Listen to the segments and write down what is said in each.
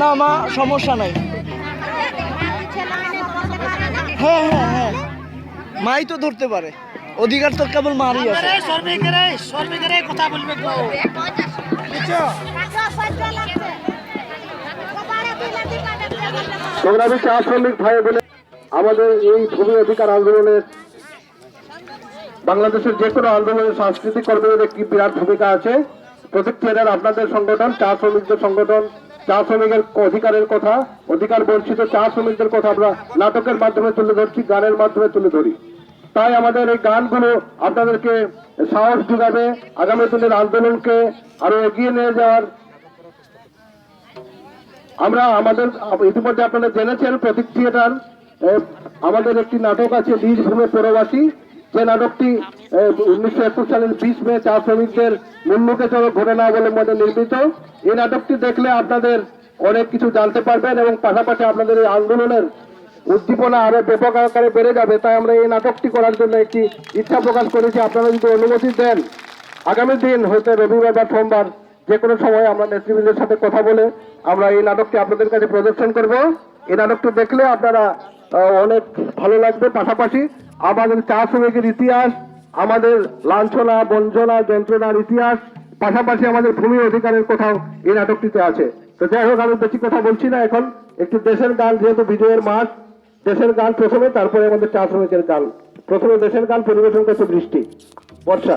না মা সমস্যা নাই। হ্যাঁ হ্যাঁ হ্যাঁ। মাই তো ধরতে পারে। অধিকার তো কেবল মারই আছে। কথা বলবে সংগ্রামী চা শ্রমিক ভাই বলে আমাদের এই ভূমি অধিকার আন্দোলনের বাংলাদেশের যে কোনো আন্দোলনের সাংস্কৃতিক কর্মীদের একটি বিরাট ভূমিকা আছে। প্রত্যেক ট্রেনার আপনাদের সংগঠন, চা শ্রমিকদের সংগঠন, চা শ্রমিকের অধিকারের কথা, অধিকার বঞ্চিত চা শ্রমিকদের কথা আমরা নাটকের মাধ্যমে তুলে ধরছি, গানের মাধ্যমে তুলে ধরি। তাই আমাদের এই গানগুলো আপনাদেরকে সাহস যোগাবে, আগামী দিনের আন্দোলনকে আরও এগিয়ে নিয়ে যাওয়ার। আমরা আমাদের, ইতিমধ্যে আপনারা জেনেছেন, প্রতীক থিয়েটার আমাদের একটি নাটক আছে বীজ ভূমে পরবাসী। যে নাটকটি উনিশশো একুশ সালের বিশ মে চা শ্রমিকদের মুন্নুকে চলো ঘটে না বলে মধ্যে নির্মিত। এই নাটকটি দেখলে আপনাদের অনেক কিছু জানতে পারবেন এবং পাশাপাশি আপনাদের এই আন্দোলনের উদ্দীপনা আরও ব্যাপক আকারে বেড়ে যাবে। তাই আমরা এই নাটকটি করার জন্য একটি ইচ্ছা প্রকাশ করেছি। আপনারা যদি অনুমতি দেন, আগামী দিন হয়তো রবিবার বা সোমবার যে কোনো সময় আমরা নেতৃবৃন্দের সাথে কথা বলে আমরা এই নাটকটি আপনাদের কাছে প্রদর্শন করব। এই নাটকটি দেখলে আপনারা অনেক ভালো লাগবে। পাশাপাশি আমাদের চা শ্রমিকের ইতিহাস, আমাদের লাঞ্ছনা, বঞ্চনা, যন্ত্রণার ইতিহাস, পাশাপাশি আমাদের ভূমি অধিকারের কোথাও এই নাটকটিতে আছে। তো যাই হোক, আমি বেশি কথা বলছি না এখন। একটু দেশের গান, যেহেতু বিজয়ের মাস, দেশের গান প্রথমে, তারপরে আমাদের চা শ্রমিকের গান। প্রথমে দেশের গান, পরিবেশন করছে বৃষ্টি, বর্ষা।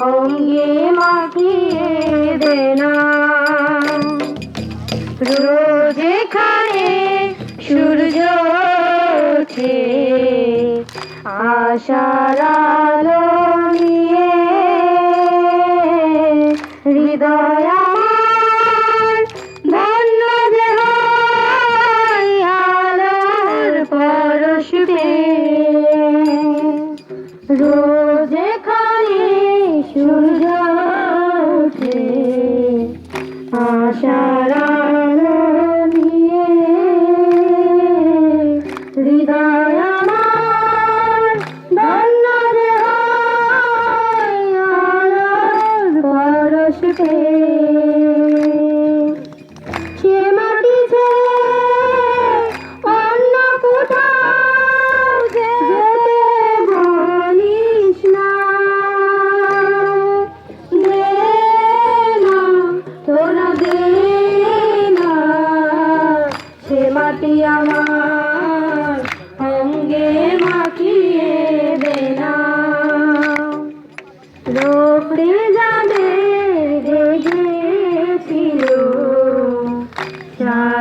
অঙ্গে মাখিয়ে দেনা। রোজ এখানে সূর্য ওঠে আশার আলো Peter.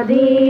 ¡Gracias!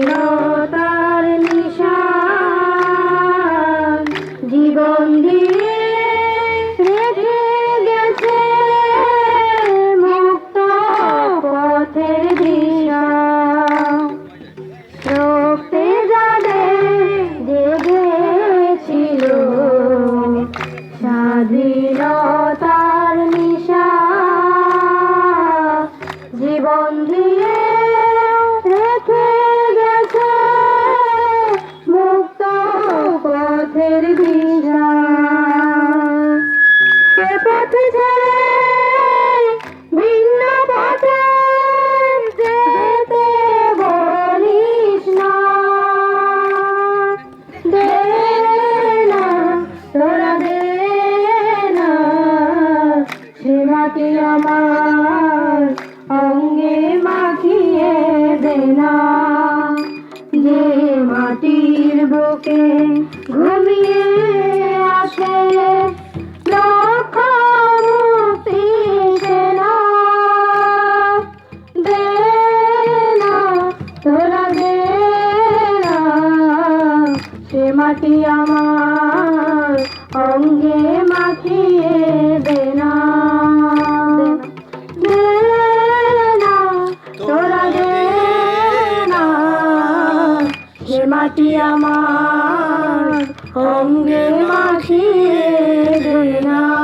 যে মাটির বুকে ঘুমিয়ে আসে লক্ষ মুক্তি সেনা না। দে না সে মাটি আমার মাটি আমার অঙ্গে মাখিয়ে না।